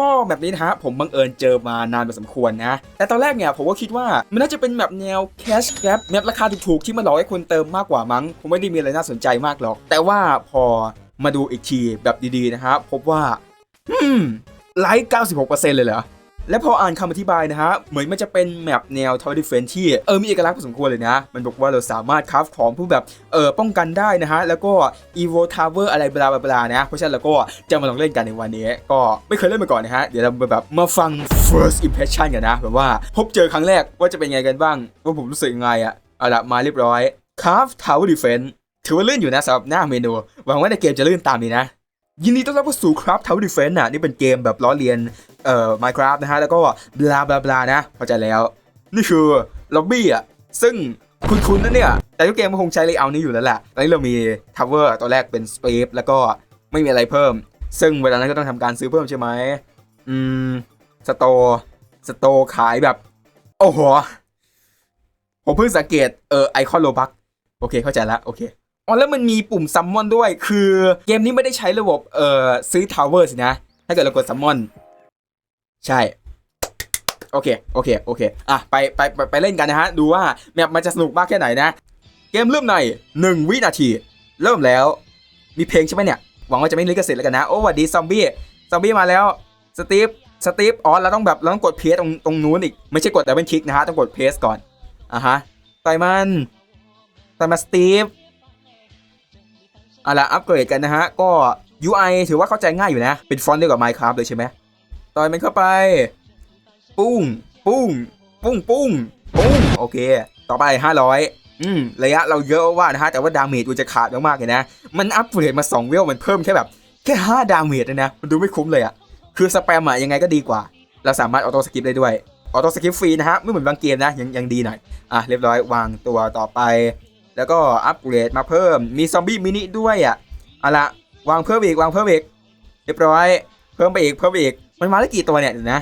ก็แบบนี้นะฮะผมบังเอิญเจอมานานพอสมควรนะ แต่ตอนแรกเนี่ยผมก็คิดว่ามันน่าจะเป็นแบบแนว cash grab แมปราคาถูกๆที่มันหลอกให้คนเติมมากกว่ามั้งผมไม่ได้มีอะไรน่าสนใจมากหรอก แต่ว่าพอมาดูอีกทีแบบดีๆนะฮะพบว่า อืมไลค์96%เลยเหรอ และพออ่านคำอธิบายนะฮะ เหมือนมันจะเป็นแมปแนวทาวเวอร์ดิเฟนที่เออมีเอกลักษณ์พอสมควรเลยนะ มันบอกว่าเราสามารถคราฟของผู้แบบเออป้องกันได้นะฮะ แล้วก็ Evo Tower อะไรบลาบลานะ เพราะฉะนั้นเราก็จะมาลองเล่นกันในวันนี้ ก็ไม่เคยเล่นมาก่อนนะฮะ เดี๋ยวเราแบบมาฟัง first impression กันนะแบบว่าพบเจอครั้งแรกว่าจะเป็นไงกันบ้าง ว่าผมรู้สึกยังไงอะเอาละมาเรียบร้อย Craft Tower Defense ถือว่าลื่นอยู่นะสำหรับหน้าเมนูหวังว่าในเกมจะลื่นตามนี้นะ ยินดีต้อนรับเข้าสู่ Craft Tower Defense น่ะนี่เป็นเกมแบบล้อเลียนเอ่อ Minecraft นะฮะ แล้วก็บลาบลาบลานะเข้าใจแล้ว นี่คือล็อบบี้อะ ซึ่งคุ้นๆนะเนี่ย แต่ทุกเกมมันคงใช้เลเยอร์นี้อยู่แล้วแหละตอนนี้เรามี Tower ตัวแรกเป็น Space แล้วก็ไม่มีอะไรเพิ่ม ซึ่งเวลานั้นก็ต้องทำการซื้อเพิ่มใช่ไหมอืมสโตร์สโตร์ขายแบบ โอ้โห ผมเพิ่งสังเกตเออไอคอนโลบักโอเคเข้าใจละโอเค อ๋อแล้วมันมีปุ่มซัมมอนด้วย คือเกมนี้ไม่ได้ใช้ระบบเอ่อซื้อทาวเวอร์สินะ ถ้าเกิดเรากดซัมมอน ใช่ โอเค โอเค โอเค อะ ไปไปไปไปเล่นกันนะฮะ ดูว่าแมปมันจะสนุกมากแค่ไหนนะ เกมเริ่มในหนึ่งวินาที เริ่มแล้ว มีเพลงใช่ไหมเนี่ย หวังว่าจะไม่ลิขสิทธิ์แล้วกันนะ โอ้วัดดีซอมบี้ ซอมบี้มาแล้ว สตีฟ สตีฟ อ๋อ เราต้องแบบ เราต้องกดเพสตรงตรงนู้นอีก ไม่ใช่กดแต่เป็นคลิกนะฮะ ต้องกดเพสก่อน อะฮะ ต่อยมัน ต่อยมาสตีฟ เอาละอัปเกรดกันนะฮะ ก็ UI ถือว่าเข้าใจง่ายอยู่นะ เป็นฟอนต์เดียวกับ Minecraft เลยใช่ไหมต่อยมันเข้าไป ปุ้ง ปุ้ง ปุ้ง ปุ้ง ปุ้ง โอเค ต่อไป 500 อืม ระยะเราเยอะว่านะฮะ แต่ว่าดาเมจมันจะขาดมากๆเลยนะ มันอัปเกรดมา 2 เวล มันเพิ่มแค่แบบ แค่ 5 ดาเมจเลยนะ มันดูไม่คุ้มเลยอะคือสแปมอะยังไงก็ดีกว่า เราสามารถออโต้สกิปได้ด้วย ออโต้สกิปฟรีนะฮะ ไม่เหมือนบางเกมนะ ยังยังดีหน่อย อะ เรียบร้อยวางตัวต่อไป แล้วก็อัปเกรดมาเพิ่มมีซอมบี้มินิด้วยอะเอาละวางเพิ่มอีกวางเพิ่มอีกเรียบร้อย เพิ่มไปอีกเพิ่มไปอีกมันมาได้กี่ตัวเนี่ยนะ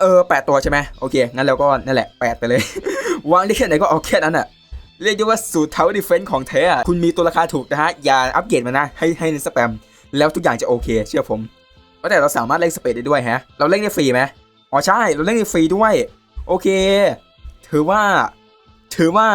เออแปดตัวใช่ไหมโอเคงั้นเราก็นั่นแหละแปดไปเลย วางได้แค่ไหนก็เอาแค่นั้นอะเรียกได้ว่าสูตรเทาดิเฟนซ์ของแท้อะคุณมีตัวราคาถูกนะฮะอย่าอัปเกรดมานะให้ให้ในสแปมแล้วทุกอย่างจะโอเค เชื่อผมว่าแต่เราสามารถเล่นสเปซได้ด้วยฮะ เราเล่นได้ฟรีไหมอ๋อใช่ เราเล่นได้ฟรีด้วย โอเค ถือว่า ถือว่า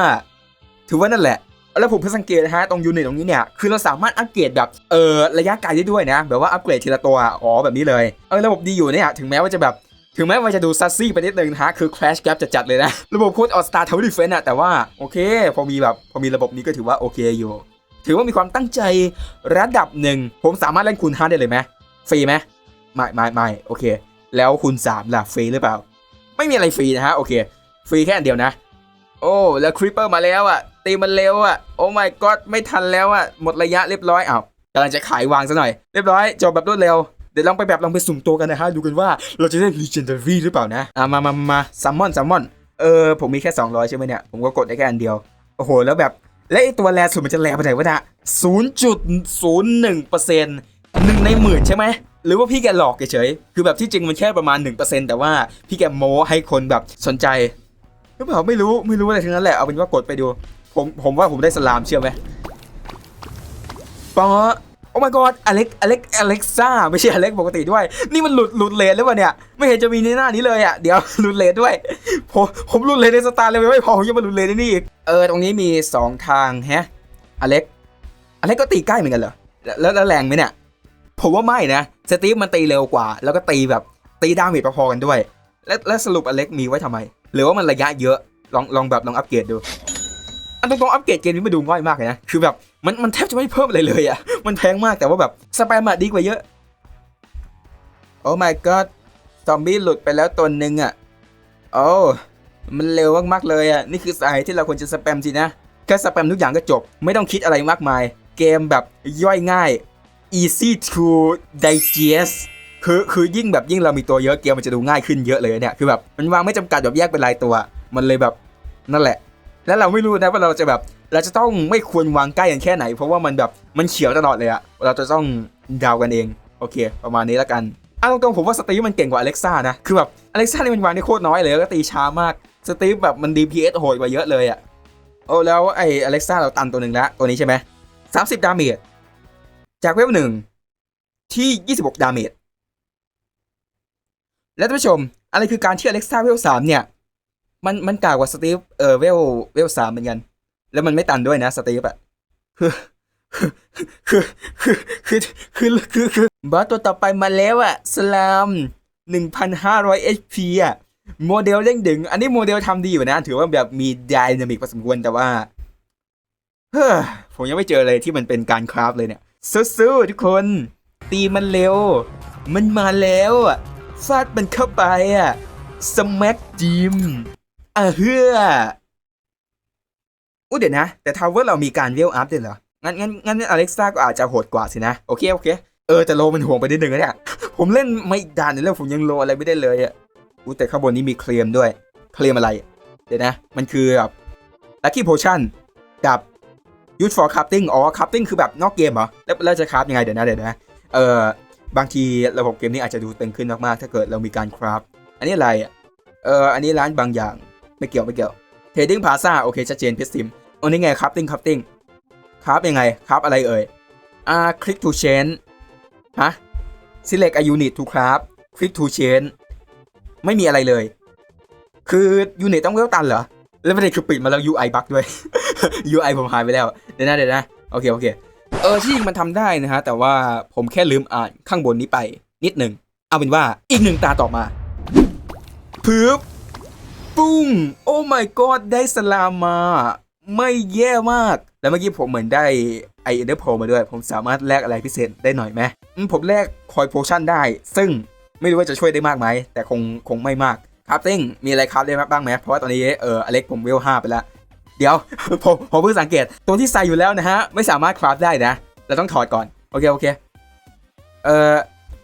ถือว่านั่นแหละ แล้วผมเพิ่งสังเกตนะฮะตรงยูนิตตรงนี้เนี่ยคือเราสามารถอัปเกรดแบบเออระยะไกลได้ด้วยนะแบบว่าอัปเกรดทีละตัวอ๋อแบบนี้เลยเออระบบดีอยู่เนี่ยถึงแม้ว่าจะแบบถึงแม้ว่าจะดูซัสซี่ไปนิดนึงนะฮะ คือ Crash Gap จัดๆเลยนะ ระบบโค้ดออสตาร์ทาวเวอร์ดิเฟนอะแต่ว่า โอเค พอมีแบบ พอมีระบบนี้ก็ถือว่าโอเคอยู่ ถือว่ามีความตั้งใจระดับหนึ่ง ผมสามารถเล่นคูณ5ได้เลยไหมฟรีไหมไม่ไม่ไม่โอเค แล้วคูณ3ล่ะ ฟรีหรือเปล่า ไม่มีอะไรฟรีนะฮะ โอเค ฟรีแค่อันเดียวนะ โอ้ แล้วคริปเปอร์มาแล้วอะตีมันเร็วอะโอ้ my god ไม่ทันแล้วอะหมดระยะเรียบร้อยอ้าวกำลังจะขายวางซะหน่อย เรียบร้อยจบแบบรวดเร็วเดี๋ยวลองไปแบบลองไปสุ่มตัวกันนะฮะดูกันว่าเราจะได้ legendary หรือเปล่านะอะมามามามาซัมมอนซัมมอนเออผมมีแค่ 200 ใช่ไหมเนี่ยผมก็กดได้แค่อันเดียวโอ้โหแล้วแบบและไอตัวแรสุดมันจะแรไปไหนวะเนี่ย0.01%หนึ่งในหมื่นใช่ไหมหรือว่าพี่แกหลอกเฉยๆคือแบบที่จริงมันแค่ประมาณ 1%แต่ว่าพี่แกโม้ให้คนแบบสนใจหรือเปล่าไม่รู้ไม่รู้อะไรทั้งนั้นแหละเอาเป็นว่ากดไปดู ผมผมว่าผมได้สลามเชื่อไหมปอโอ้ my god อเล็กอเล็กอเล็กซ่าไม่ใช่อเล็กปกติด้วย นี่มันหลุดหลุดเลนหรือเปล่าเนี่ย ไม่เห็นจะมีในหน้านี้เลยอะ เดี๋ยวหลุดเลนด้วย ผมผมหลุดเลนในสตาร์เลยไม่พอผมยังมาหลุดเลนในนี่อีก เออ ตรงนี้มี 2 ทางแฮะอเล็กอเล็กก็ตีใกล้เหมือนกันเหรอ แล้วแล้วแรงไหมเนี่ย ผมว่าไม่นะ สตีฟมันตีเร็วกว่า แล้วก็ตีแบบตีดาเมจพอๆกันด้วย และและสรุปอเล็กมีไว้ทำไม หรือว่ามันระยะเยอะ ลองลองแบบลองอัปเกรดดู อันตรงๆอัปเกรดเกมนี้มาดูง่ายมากเลยนะ คือแบบมันมันแทบจะไม่เพิ่มอะไรเลยอะมันแพงมากแต่ว่าแบบสแปมอะดีกว่าเยอะ โอ้ my god ซอมบี้หลุดไปแล้วตัวหนึ่งอะโอ้มันเร็วมากๆเลยอะนี่คือสาเหตุที่เราควรจะสแปมสินะแค่สแปมทุกอย่างก็จบ ไม่ต้องคิดอะไรมากมาย เกมแบบย่อยง่าย easy to digest คือคือยิ่งแบบยิ่งเรามีตัวเยอะเกมมันจะดูง่ายขึ้นเยอะเลยเนี่ยคือแบบมันวางไม่จำกัดแบบแยกเป็นรายตัว มันเลยแบบนั่นแหละ แล้วเราไม่รู้นะว่าเราจะแบบเราจะต้องไม่ควรวางใกล้กันแค่ไหน เพราะว่ามันแบบมันเขียวตลอดเลยอะเราจะต้องเดากันเอง โอเค ประมาณนี้แล้วกันเอาตรงๆผมว่าสตีฟมันเก่งกว่าอเล็กซ่านะ คือแบบอเล็กซ่าเนี่ยมันวางได้โคตรน้อยเลยแล้วก็ตีช้ามาก สตีฟแบบมัน DPS โหดกว่าเยอะเลยอะโอ้แล้วไอ้อเล็กซ่าเราตันตัวหนึ่งแล้วตัวนี้ใช่ไหมสามสิบดาเมจจากเวฟหนึ่งที่ยี่สิบหกดาเมจแล้วท่านผู้ชม อะไรคือการที่อเล็กซ่าเวลสามเนี่ย มันมันกากกว่าสตีฟเออเวลเวลสามเหมือนกัน แล้วมันไม่ตันด้วยนะสตีฟอะคือคือคือคือคือคือคือบอสตัวต่อไปมาแล้วอะสลามหนึ่งพันห้าร้อย HP อะโมเดลเด้งดึง อันนี้โมเดลทำดีอยู่นะ ถือว่าแบบมีไดนามิกพอสมควรแต่ว่าเฮ้อผมยังไม่เจอเลยที่มันเป็นการคราฟเลยเนี่ยสู้ๆทุกคน ตีมันเร็ว มันมาแล้วอะฟาดมันเข้าไปอะสมักจิม อะเฮืออู้เดี๋ยวนะ แต่ทาวเวอร์เรามีการเวลอัพด้วยเหรอ งั้นงั้นงั้นอเล็กซ่าก็อาจจะโหดกว่าสินะ โอเค โอเค เออ แต่โลมันห่วงไปนิดนึงนะเนี่ย ผมเล่นไม่ด่านนึงแล้วผมยังโลอะไรไม่ได้เลยอะอู้แต่ข้างบนนี้มีเคลมด้วย เคลมอะไร เดี๋ยวนะ มันคือแบบลัคกี้โพชั่นกับ use for crafting อ๋อ crafting คือแบบนอกเกมเหรอ แล้วแล้วจะคราฟยังไงเดี๋ยวนะเดี๋ยวนะ เออบางทีระบบเกมนี้อาจจะดูตึงขึ้นมากๆ ถ้าเกิดเรามีการคราฟ อันนี้อะไรอะเอออันนี้ร้านบางอย่าง ไม่เกี่ยวไม่เกี่ยว trading plaza โอเคชัดเจนเพชรซิมอันนี้ไง crafting crafting คราฟยังไงคราฟอะไรเอ่ยอ่า click to change ฮะ select a unit to craft click to change ไม่มีอะไรเลย คือยูนิตต้องเวลตันเหรอ แล้วประเด็นคือปิดมาแล้ว UI บั๊กด้วย UI ผมหายไปแล้ว เดี๋ยวนะเดี๋ยวนะ โอเค โอเค เออที่จริงมันทำได้นะฮะ แต่ว่าผมแค่ลืมอ่านข้างบนนี้ไป นิดหนึ่ง เอาเป็นว่าอีกหนึ่งตาต่อมา พึบ ปุ้ง โอ้ my god ได้สลามมา ไม่แย่มาก แล้วเมื่อกี้ผมเหมือนได้ไอเอเดอร์โพมาด้วย ผมสามารถแลกอะไรพิเศษได้หน่อยไหมผมแลกคอยโพชั่นได้ ซึ่งไม่รู้ว่าจะช่วยได้มากไหม แต่คงคงไม่มากครับติ้งมีอะไรครับได้บ้างไหมเพราะว่าตอนนี้เอออเล็กผมเวลห้าไปแล้วเดี๋ยวผมผมเพิ่งสังเกตตัวที่ใส่อยู่แล้วนะฮะ ไม่สามารถคราฟได้นะ เราต้องถอดก่อน โอเค โอเค เออ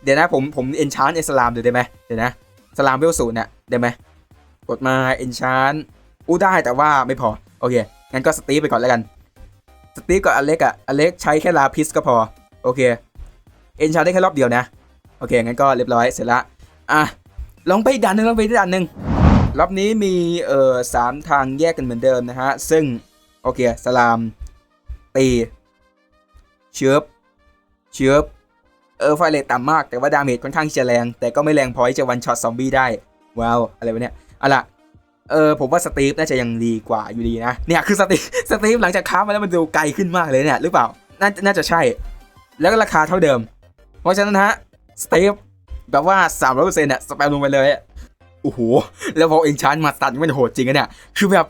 เดี๋ยวนะผมผมเอนชานเอสลามดูได้ไหมเดี๋ยวนะสลามเวลศูนย์เนี่ยได้ไหม กดมาเอนชานอู้ได้แต่ว่าไม่พอ โอเค งั้นก็สตีฟไปก่อนแล้วกัน สตีฟกับอเล็กอะอเล็กใช้แค่ลาพิสก็พอ โอเค เอนชานได้แค่รอบเดียวนะ โอเค งั้นก็เรียบร้อยเสร็จละ อะ ลองไปด่านหนึ่งลองไปด่านหนึ่งรอบนี้มีเอ่อสามทางแยกกันเหมือนเดิมนะฮะ ซึ่ง โอเค สลาม ตีเชื้อเชื้อเออไฟเลตต่ำมากแต่ว่าดาเมจค่อนข้างจะแรง แต่ก็ไม่แรงพอที่จะวันช็อตซอมบี้ได้ ว้าว อะไรวะเนี่ย อาล่ะเออผมว่าสตีฟน่าจะยังดีกว่าอยู่ดีนะเนี่ยคือสตีฟสตีฟหลังจากค้ามาแล้วมันดูไกลขึ้นมากเลยเนี่ยหรือเปล่าน่าน่าจะใช่ แล้วก็ราคาเท่าเดิม เพราะฉะนั้นฮะสตีฟแบบว่า3 0 0เปอร์เซนเนี่ยสแปมลงไปเลยอะโอ้โหแล้วพอเอนชานมาตัดมันโหดจริงอะเนี่ยคือแบบ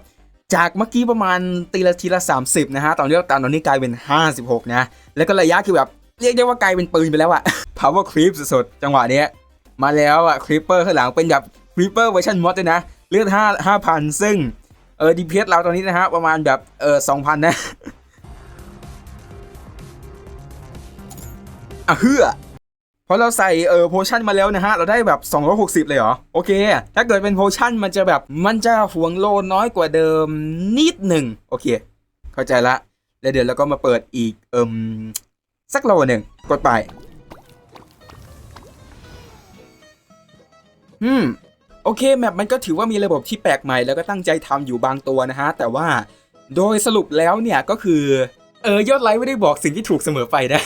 จากเมื่อกี้ประมาณตีละทีละ 30 นะฮะ ตอนนี้ตันตอนนี้กลายเป็น 56 นะ แล้วก็ระยะคือแบบ เรียกได้ว่ากลายเป็นปืนไปแล้วอะ power creep สุดๆ จังหวะเนี้ยมาแล้วอะครีปเปอร์ข้างหลังเป็นแบบ รีเปอร์เวอร์ชันมอดด้วยนะ เลือดห้าห้าพันซึ่ง เออดีเพเราตอนนี้นะฮะ ประมาณแบบ เออสองพันนะอะเฮือพอเราใส่เออโพชั่นมาแล้วนะฮะ เราได้แบบ 260 เลยเหรอ โอเค ถ้าเกิดเป็นโพชั่นมันจะแบบมันจะห่วงโลน้อยกว่าเดิมนิดหนึ่งโอเค เข้าใจละ แล้วเดี๋ยวเราก็มาเปิดอีกเอิมสักโลหนึ่งกดไป อืม โอเคแมปมันก็ถือว่ามีระบบที่แปลกใหม่แล้วก็ตั้งใจทำอยู่บางตัวนะฮะ แต่ว่าโดยสรุปแล้วเนี่ยก็คือ เออยอดไลค์ไม่ได้บอกสิ่งที่ถูกเสมอไปนะ